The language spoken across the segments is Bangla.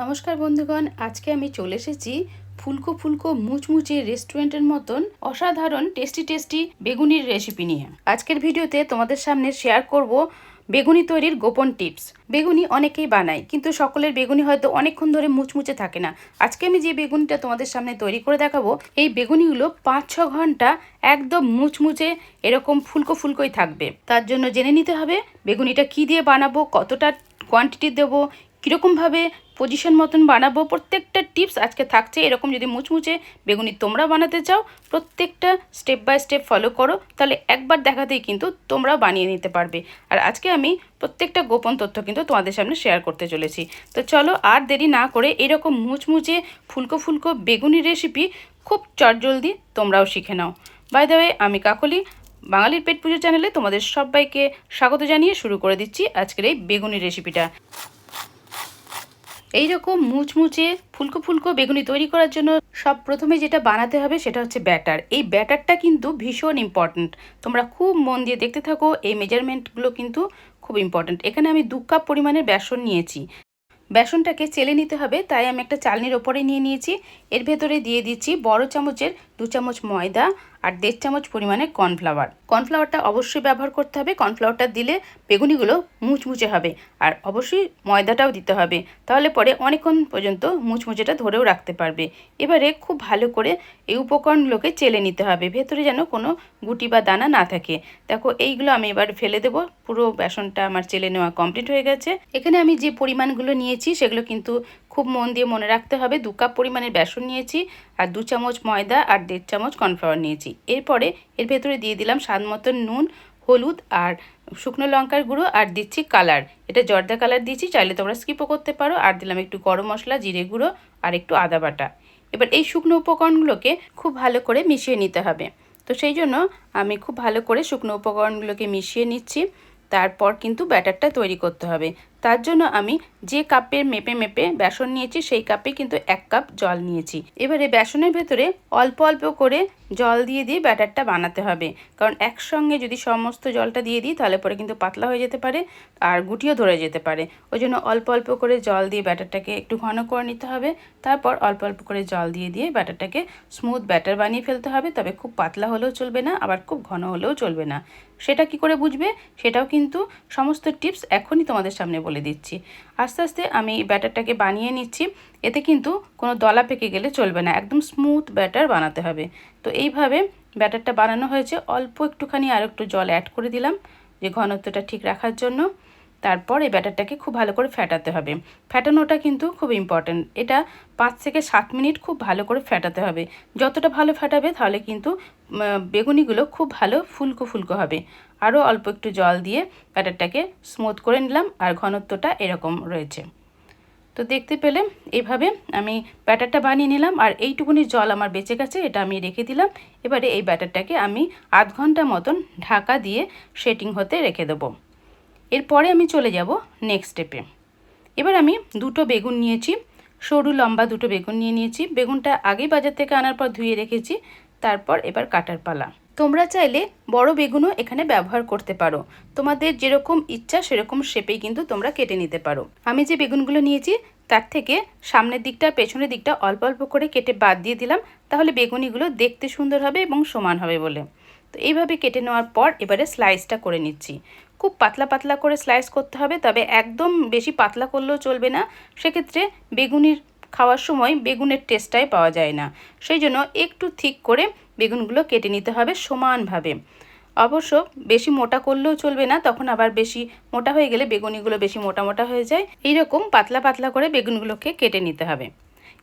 নমস্কার বন্ধুগণ, আজকে আমি চলে এসেছি ফুলকো ফুলকো মুচমুচে রেস্টুরেন্টের মতন অসাধারণ টেস্টি টেস্টি বেগুনির রেসিপি নিয়ে। আজকের ভিডিওতে তোমাদের সামনে শেয়ার করব বেগুনি তৈরির গোপন টিপস বেগুনি অনেকেই বানায়, কিন্তু সকলের বেগুনি হয়তো অনেকক্ষণ ধরে মুচমুচে থাকে না। আজকে আমি যে বেগুনিটা তোমাদের সামনে তৈরি করে দেখাবো, এই বেগুনিগুলো পাঁচ ছ ঘণ্টা একদম মুচমুচে এরকম ফুলকো ফুলকোই থাকবে। তার জন্য জেনে নিতে হবে, বেগুনিটা কি দিয়ে বানাবো, কতটা কোয়ান্টিটি দেবো, কীরকমভাবে পজিশন মতন বানাবো। প্রত্যেকটা টিপস আজকে থাকছে এরকম যদি মুচমুচে বেগুনি তোমরা বানাতে চাও, প্রত্যেকটা স্টেপ বাই স্টেপ ফলো করো, তাহলে একবার দেখাতেই কিন্তু তোমরাও বানিয়ে নিতে পারবে। আর আজকে আমি প্রত্যেকটা গোপন তথ্য কিন্তু তোমাদের সামনে শেয়ার করতে চলেছি। তো চলো আর দেরি না করে এরকম মুচমুচে ফুলকো ফুলকো বেগুনি রেসিপি খুব চটজলদি তোমরাও শিখে নাও। বাই দ্য আমি কাকলি, বাঙালির পেট পুজো চ্যানেলে তোমাদের সবাইকে স্বাগত জানিয়ে শুরু করে দিচ্ছি আজকের এই বেগুনি রেসিপিটা এই রকম মুচমুচে ফুলকো ফুলকো বেগুনি তৈরি করার জন্য সব প্রথমে যেটা বানাতে হবে সেটা হচ্ছে ব্যাটার। এই ব্যাটারটা কিন্তু ভীষণ ইম্পর্ট্যান্ট তোমরা খুব মন দিয়ে দেখতে থাকো, এই মেজারমেন্টগুলো কিন্তু খুব ইম্পর্ট্যান্ট এখানে আমি দু কাপ পরিমাণের বেসন নিয়েছি। বেসনটাকে চেলে নিতে হবে, তাই আমি একটা চালনির ওপরে নিয়ে নিয়েছি। এর ভেতরে দিয়ে দিচ্ছি বড় চামচের দু চামচ ময়দা আর দেড় চামচ পরিমাণে কর্নফ্লাওয়ার। কর্নফ্লাওয়ারটা অবশ্যই ব্যবহার করতে হবে। কর্নফ্লাওয়ারটা দিলে বেগুনিগুলো মুচমুচে হবে আর অবশ্যই ময়দাটাও দিতে হবে। তাহলে পরে অনেকক্ষণ পর্যন্ত মুচমুচেটা ধরেও রাখতে পারবে। এবারে খুব ভালো করে এই উপকরণগুলোকে চেলে নিতে হবে। ভেতরে যেন কোনো গুটি বা দানা না থাকে। দেখো, এইগুলো আমি এবার ফেলে দেবো। পুরো বেসনটা আমার চেলে নেওয়া কমপ্লিট হয়ে গেছে। এখানে আমি যে পরিমাণগুলো নিয়েছি সেগুলো কিন্তু খুব মন দিয়ে মনে রাখতে হবে। দু কাপ পরিমাণের বেসন নিয়েছি, আর দু চামচ ময়দা, আর দেড় চামচ কর্নফ্লাওয়ার নিয়েছি। এরপরে এর ভেতরে দিয়ে দিলাম স্বাদ মতন নুন, হলুদ, আর শুকনো লঙ্কার গুঁড়ো, আর দিচ্ছি কালার। এটা জর্দা কালার দিয়েছি, চাইলে তোমরা স্কিপও করতে পারো। আর দিলাম একটু গরম মশলা, জিরে গুঁড়ো, আর একটু আদা বাটা। এবার এই শুকনো উপকরণগুলোকে খুব ভালো করে মিশিয়ে নিতে হবে। তো সেই জন্য আমি খুব ভালো করে শুকনো উপকরণগুলোকে মিশিয়ে নিচ্ছি। তারপর কিন্তু ব্যাটারটা তৈরি করতে হবে। তার জন্য আমি যে কাপের মেপে মেপে বেসন নিয়েছি, সেই কাপে কিন্তু এক কাপ জল নিয়েছি। এবারে বেসনের ভেতরে অল্প অল্প করে জল দিয়ে দিয়ে ব্যাটারটা বানাতে হবে। কারণ একসঙ্গে যদি সমস্ত জলটা দিয়ে দিই, তাহলে পরে কিন্তু পাতলা হয়ে যেতে পারে আর গুটিও ধরে যেতে পারে। ওই জন্য অল্প অল্প করে জল দিয়ে ব্যাটারটাকে একটু ঘন করে নিতে হবে। তারপর অল্প অল্প করে জল দিয়ে দিয়ে ব্যাটারটাকে স্মুথ ব্যাটার বানিয়ে ফেলতে হবে। তবে খুব পাতলা হলেও চলবে না, আবার খুব ঘন হলেও চলবে না। সেটা কি করে বুঝবে? সেটাও কিন্তু সমস্ত টিপস এখনই তোমাদের সামনে বলে দিচ্ছি। আস্তে আস্তে আমি ব্যাটারটাকে বানিয়ে নিচ্ছি। এতে কিন্তু কোনো দলা পেকে গেলে চলবে না। একদম স্মুথ ব্যাটার বানাতে হবে। তো এইভাবে ব্যাটারটা বানানো হয়েছে। অল্প একটুখানি আর একটু জল অ্যাড করে দিলাম। যে ঘনত্বটা ঠিক রাখার জন্য। তারপর এই ব্যাটারটাকে খুব ভালো করে ফ্যাটাতে হবে। ফ্যাটানোটা কিন্তু খুব ইম্পর্ট্যান্ট এটা পাঁচ থেকে সাত মিনিট খুব ভালো করে ফ্যাটাতে হবে। যতটা ভালো ফ্যাটাবে তাহলে কিন্তু বেগুনিগুলো খুব ভালো ফুলকো ফুলকো হবে। আরও অল্প একটু জল দিয়ে ব্যাটারটাকে স্মুথ করে নিলাম আর ঘনত্বটা এরকম রয়েছে। তো দেখতে পেলে এইভাবে আমি ব্যাটারটা বানিয়ে নিলাম আর এইটুকুনি জল আমার বেঁচে গেছে, এটা আমি রেখে দিলাম। এবারে এই ব্যাটারটাকে আমি আধ ঘণ্টা মতন ঢাকা দিয়ে সেটিং হতে রেখে দেবো। এরপরে আমি চলে যাব নেক্সট স্টেপে এবার আমি দুটো বেগুন নিয়েছি, সরু লম্বা দুটো বেগুন নিয়ে নিয়েছি। বেগুনটা আগেই বাজার থেকে আনার পর ধুয়ে রেখেছি, তারপর এবার কাটার পালা। তোমরা চাইলে বড় বেগুনও এখানে ব্যবহার করতে পারো। তোমাদের যেরকম ইচ্ছা সেরকম শেপেই কিন্তু তোমরা কেটে নিতে পারো। আমি যে বেগুনগুলো নিয়েছি, তার থেকে সামনের দিকটা, পেছনের দিকটা অল্প অল্প করে কেটে বাদ দিয়ে দিলাম, তাহলে বেগুনিগুলো দেখতে সুন্দর হবে এবং সমান হবে বলে। তো এইভাবে কেটে নেওয়ার পর এবারে স্লাইসটা করে নিচ্ছি। খুব পাতলা পাতলা করে স্লাইস করতে হবে, তবে একদম বেশি পাতলা করলেও চলবে না। সেক্ষেত্রে বেগুনির খাওয়ার সময় বেগুনের টেস্টটাই পাওয়া যায় না। সেই জন্য একটু ঠিক করে বেগুনগুলো কেটে নিতে হবে সমানভাবে। অবশ্য বেশি মোটা করলেও চলবে না, তখন আবার বেশি মোটা হয়ে গেলে বেগুনিগুলো বেশি মোটা মোটা হয়ে যায়। এইরকম পাতলা পাতলা করে বেগুনগুলোকে কেটে নিতে হবে।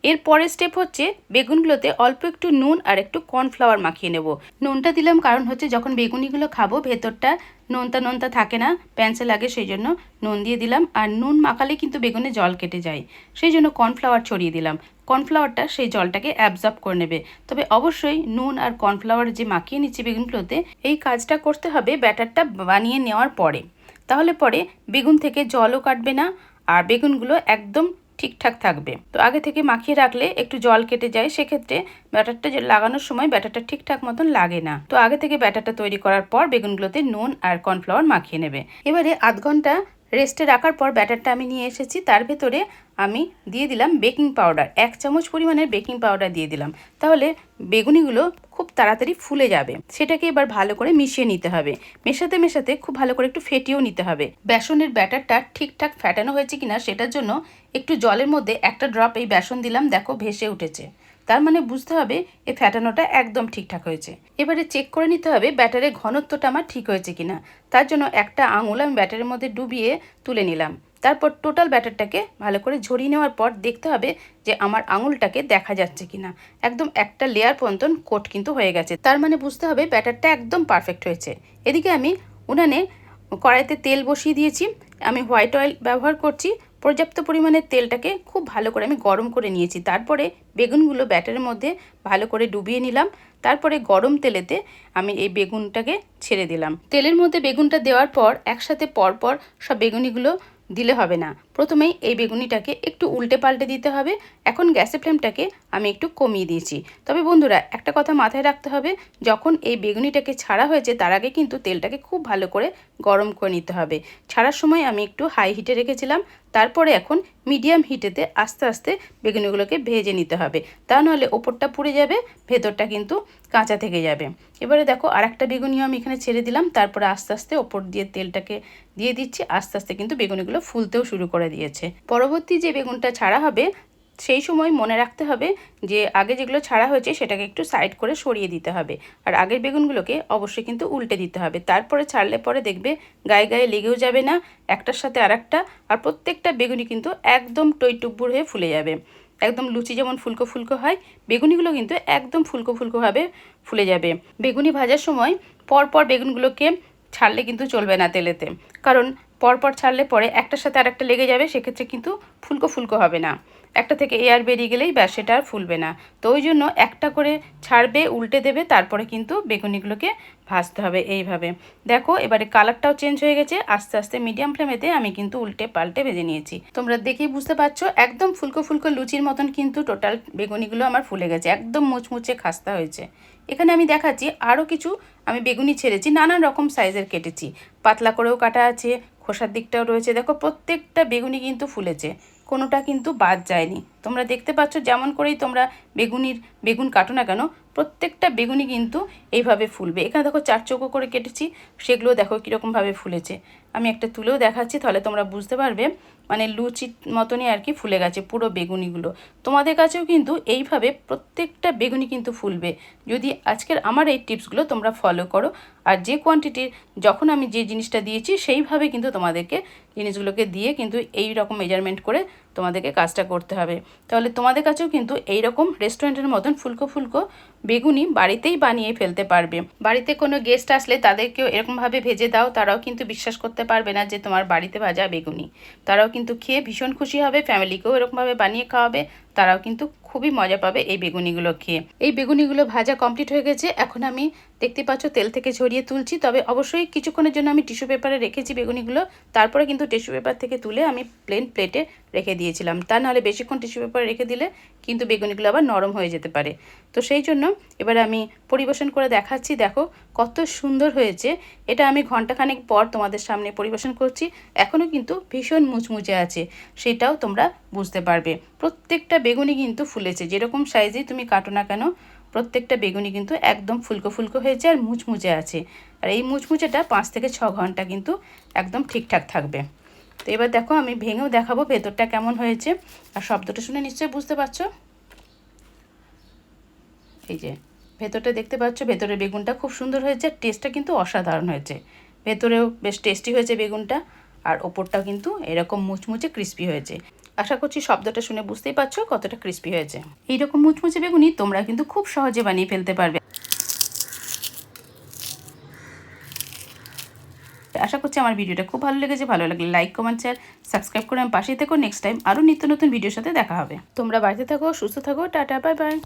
এর পরের স্টেপ হচ্ছে বেগুনগুলোতে অল্প একটু নুন আর একটু কর্নফ্লাওয়ার মাখিয়ে নেব। নুনটা দিলাম কারণ হচ্ছে যখন বেগুনিগুলো খাব ভেতরটা নোনতা নোনতা থাকে না প্যান্সে লাগে সেই জন্য নুন দিয়ে দিলাম। আর নুন মাখালে কিন্তু বেগুনে জল কেটে যায়, সেই জন্য কর্নফ্লাওয়ার ছড়িয়ে দিলাম। কর্নফ্লাওয়ারটা সেই জলটাকে অ্যাবজর্ব করে নেবে। তবে অবশ্যই নুন আর কর্নফ্লাওয়ার যে মাখিয়ে নিচ্ছি বেগুনগুলোতে, এই কাজটা করতে হবে ব্যাটারটা বানিয়ে নেওয়ার পরে। তাহলে পরে বেগুন থেকে জলও কাটবে না, আর বেগুনগুলো একদম ঠিকঠাক থাকবে। তো আগে থেকে মাখিয়ে রাখলে একটু জল কেটে যায়, সেক্ষেত্রে ব্যাটারটা লাগানোর সময় ব্যাটারটা ঠিকঠাক মতন লাগে না। তো আগে থেকে ব্যাটারটা তৈরি করার পর বেগুনগুলোতে নুন আর কর্নফ্লাওয়ার মাখিয়ে নেবে। এবারে আধ ঘণ্টা রেস্টে রাখার পর ব্যাটারটা আমি নিয়ে এসেছি। তার ভেতরে আমি দিয়ে দিলাম বেকিং পাউডার। এক চামচ পরিমাণের বেকিং পাউডার দিয়ে দিলাম। তাহলে বেগুনিগুলো খুব তাড়াতাড়ি ফুলে যাবে। সেটাকে এবার ভালো করে মিশিয়ে নিতে হবে। মেশাতে মেশাতে খুব ভালো করে একটু ফেটিয়েও নিতে হবে। বেসনের ব্যাটারটা ঠিকঠাক ফ্যাটানো হয়েছে কিনা সেটার জন্য একটু জলের মধ্যে একটা ড্রপ এই বেসন দিলাম, দেখো ভেসে উঠেছে। তার মানে বুঝতে হবে এই ফ্যাটানোটা একদম ঠিকঠাক হয়েছে। এবারে চেক করে নিতে হবে ব্যাটারের ঘনত্বটা আমার ঠিক হয়েছে কিনা। তার জন্য একটা আঙুল আমি ব্যাটারের মধ্যে ডুবিয়ে তুলে নিলাম। তারপর টোটাল ব্যাটারটাকে ভালো করে ঝরিয়ে নেওয়ার পর দেখতে হবে যে আমার আঙুলটাকে দেখা যাচ্ছে কিনা। একদম একটা লেয়ার পর্যন্ত কোট কিন্তু হয়ে গেছে। তার মানে বুঝতে হবে ব্যাটারটা একদম পারফেক্ট হয়েছে। এদিকে আমি উনানে কড়াইতে তেল বসিয়ে দিয়েছি। আমি হোয়াইট অয়েল ব্যবহার করছি। পর্যাপ্ত পরিমাণে তেলটাকে খুব ভালো করে আমি গরম করে নিয়েছি। তারপরে বেগুনগুলো ব্যাটারের মধ্যে ভালো করে ডুবিয়ে নিলাম। তারপরে গরম তেলেতে আমি এই বেগুনটাকে ছেড়ে দিলাম। তেলের মধ্যে বেগুনটা দেওয়ার পর একসাথে পরপর সব বেগুনিগুলো দিলে হবে না। প্রথমেই এই বেগুনিটাকে একটু উল্টে পাল্টে দিতে হবে। এখন গ্যাসের ফ্লেমটাকে আমি একটু কমিয়ে দিয়েছি। তবে বন্ধুরা, একটা কথা মাথায় রাখতে হবে, যখন এই বেগুনিটাকে ছাড়া হয়েছে, তার আগে কিন্তু তেলটাকে খুব ভালো করে গরম করে নিতে হবে। ছাড়ার সময় আমি একটু হাই হিটে রেখেছিলাম। তারপরে এখন মিডিয়াম হিটেতে আস্তে আস্তে বেগুনিগুলোকে ভেজে নিতে হবে। তা নাহলে ওপরটা পুড়ে যাবে, ভেতরটা কিন্তু কাঁচা থেকে যাবে। এবারে দেখো আর একটা আমি এখানে ছেড়ে দিলাম, তারপরে আস্তে আস্তে ওপর দিয়ে তেলটাকে দিয়ে দিচ্ছি, আস্তে আস্তে কিন্তু বেগুনিগুলো ফুলতেও শুরু করে দিয়েছে। পরবর্তী যে বেগুনটা ছাড়া হবে সেই সময় মনে রাখতে হবে যে আগে যেগুলো ছাড়া হয়েছে সেটাকে একটু সাইড করে সরিয়ে দিতে হবে। আর আগের বেগুনগুলোকে অবশ্যই কিন্তু উল্টে দিতে হবে। তারপরে ছাড়লে পরে দেখবে গায়ে গায়ে লেগেও যাবে না, একটার সাথে আর একটা আর প্রত্যেকটা বেগুনি কিন্তু একদম টইটুব্বুর হয়ে ফুলে যাবে। একদম লুচি যেমন ফুলকো ফুলকো হয়, বেগুনিগুলো কিন্তু একদম ফুলকো ফুলকোভাবে ফুলে যাবে। বেগুনি ভাজার সময় পরপর বেগুনগুলোকে ছাড়লে কিন্তু চলবে না তেলেতে। কারণ পরপর ছাড়লে পরে একটার সাথে আরেকটা লেগে যাবে, সেক্ষেত্রে কিন্তু ফুলকো ফুলকো হবে না। একটা থেকে এয়ার বেরিয়ে গেলেই ব্যাস, সেটা আর ফুলবে না। তো ওই জন্য একটা করে ছাড়বে, উল্টে দেবে, তারপরে কিন্তু বেগুনিগুলোকে ভাজতে হবে এইভাবে। দেখো, এবারে কালারটাও চেঞ্জ হয়ে গেছে, আস্তে আস্তে মিডিয়াম ফ্লেমেতে আমি কিন্তু উল্টে পাল্টে ভেজে নিয়েছি। তোমরা দেখেই বুঝতে পারছ, একদম ফুলকো ফুলকো লুচির মতন কিন্তু টোটাল বেগুনিগুলো আমার ফুলে গেছে, একদম মুচমুচে খাস্তা হয়েছে। এখানে আমি দেখাচ্ছি আরও কিছু, আমি বেগুনি ছেড়েছি, নানান রকম সাইজের কেটেছি। পাতলা করেও কাটা আছে, খোসার দিকটাও রয়েছে, দেখো প্রত্যেকটা বেগুনি কিন্তু ফুলেছে। কোনোটা কিন্তু বাদ যায়নি। তোমরা দেখতে পাচ্ছ যেমন করেই তোমরা বেগুনির বেগুন কাটো না কেন, প্রত্যেকটা বেগুনি কিন্তু এইভাবে ফুলবে। এখানে দেখো চার চৌকো করে কেটেছি সেগুলো দেখো কীরকমভাবে ফুলেছে। আমি একটা তুলেও দেখাচ্ছি, তাহলে তোমরা বুঝতে পারবে। মানে লুচি মতনই আর কি ফুলে গেছে পুরো বেগুনিগুলো। তোমাদের কাছেও কিন্তু এইভাবে প্রত্যেকটা বেগুনি কিন্তু ফুলবে। যদি আজকের আমার এই টিপসগুলো তোমরা ফলো করো, আর যে কোয়ান্টিটির যখন আমি যে জিনিসটা দিয়েছি, সেইভাবে কিন্তু তোমাদেরকে জিনিসগুলোকে দিয়ে কিন্তু এই রকম মেজারমেন্ট করে তোমাদেরকে কাজটা করতে হবে। তাহলে তোমাদের কাছেও কিন্তু এই রকম রেস্টুরেন্টের মতন ফুলকো ফুলকো বেগুনি বাড়িতেই বানিয়ে ফেলতে পারবে। বাড়িতে কোনো গেস্ট আসলে তাদেরকেও এরকমভাবে ভেজে দাও, তারাও কিন্তু বিশ্বাস করতে পারবে না যে তোমার বাড়িতে ভাজা বেগুনি। তারাও কিন্তু খেয়ে ভীষণ খুশি হবে ফ্যামিলিকেও এরকমভাবে বানিয়ে খাওয়াবে, তারাও কিন্তু খুবই মজা পাবে এই বেগুনিগুলো খেয়ে। এই বেগুনিগুলো ভাজা কমপ্লিট হয়ে গেছে। এখন আমি দেখতে পাচ্ছ তেল থেকে ঝরিয়ে তুলছি। তবে অবশ্যই কিছুক্ষণের জন্য আমি টিস্যু পেপারে রেখেছি বেগুনিগুলো। তারপরে কিন্তু টিস্যু পেপার থেকে তুলে আমি প্লেন প্লেটে রেখে দিয়েছিলাম। তা নাহলে বেশিক্ষণ টিস্যু পেপারে রেখে দিলে কিন্তু বেগুনিগুলো আবার নরম হয়ে যেতে পারে। তো সেই জন্য এবার আমি পরিবেশন করে দেখাচ্ছি। দেখো, কত সুন্দর হয়েছে। এটা আমি ঘন্টাখানেক পর তোমাদের সামনে পরিবেশন করছি। এখনও কিন্তু ভীষণ মুচমুচে আছে। সেটাও তোমরা বুঝতে পারবে। প্রত্যেকটা বেগুনি কিন্তু ফুলেছে। যেরকম সাইজেই তুমি কাটো না কেন, প্রত্যেকটা বেগুনি কিন্তু একদম ফুলকো ফুলকো হয়েছে আর মুচমুচে আছে। আর এই মুচমুচেটা পাঁচ থেকে ছ ঘণ্টা কিন্তু একদম ঠিকঠাক থাকবে। তো এবার দেখো, আমি ভেঙেও দেখাবো ভেতরটা কেমন হয়েছে। আর শব্দটা শুনে নিশ্চয়ই বুঝতে পারছ? এই যে ভেতরটা দেখতে পাচ্ছ, ভেতরের বেগুনটা খুব সুন্দর হয়েছে, আর টেস্টটা কিন্তু অসাধারণ হয়েছে। ভেতরেও বেশ টেস্টি হয়েছে বেগুনটা, আর ওপরটাও কিন্তু এরকম মুচমুচে ক্রিস্পি হয়েছে। আশা করছি শব্দটা শুনে বুঝতেই পারছ কতটা ক্রিস্পি হয়েছে। এইরকম মুচমুচে বেগুনি তোমরা কিন্তু খুব সহজে বানিয়ে ফেলতে পারবে। আশা করছি আমার ভিডিওটা খুব ভালো লেগেছে, ভালো লাগলে লাইক কমেন্ট শেয়ার সাবস্ক্রাইব করে আমি পাশেই থেকো। নেক্সট টাইম আরও নিত্য নতুন ভিডিওর সাথে দেখা হবে। তোমরা বাড়িতে থাকো, সুস্থ থাকো, টাটা বাই বাই